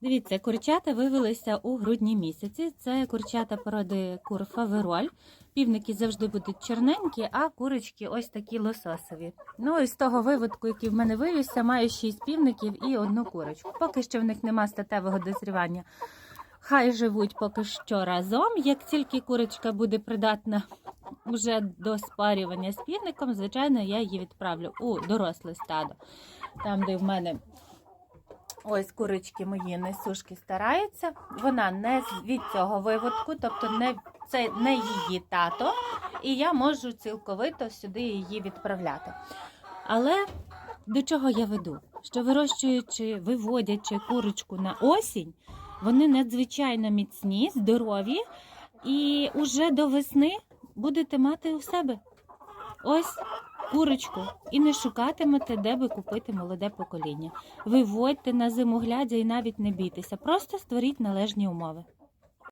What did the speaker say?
Дивіться, курчата вивелися у грудні місяці. Це курчата породи кур фавероль. Півники завжди будуть чорненькі, а курочки ось такі лососові. Ну і з того виводку, який в мене вивівся, маю 6 півників і одну курочку. Поки що в них нема статевого дозрівання. Хай живуть поки що разом. Як тільки курочка буде придатна вже до спарювання з півником, звичайно, я її відправлю у доросле стадо. Там, де в мене ось курочки мої несушки стараються. Вона не від цього виводку, тобто не, це не її тато, і я можу цілковито сюди її відправляти. Але до чого я веду? Що вирощуючи, виводячи курочку на осінь, вони надзвичайно міцні, здорові, і уже до весни будете мати у себе ось курочку і не шукатимете, де би купити молоде покоління. Виводьте на зиму глядя і навіть не бійтеся, просто створіть належні умови.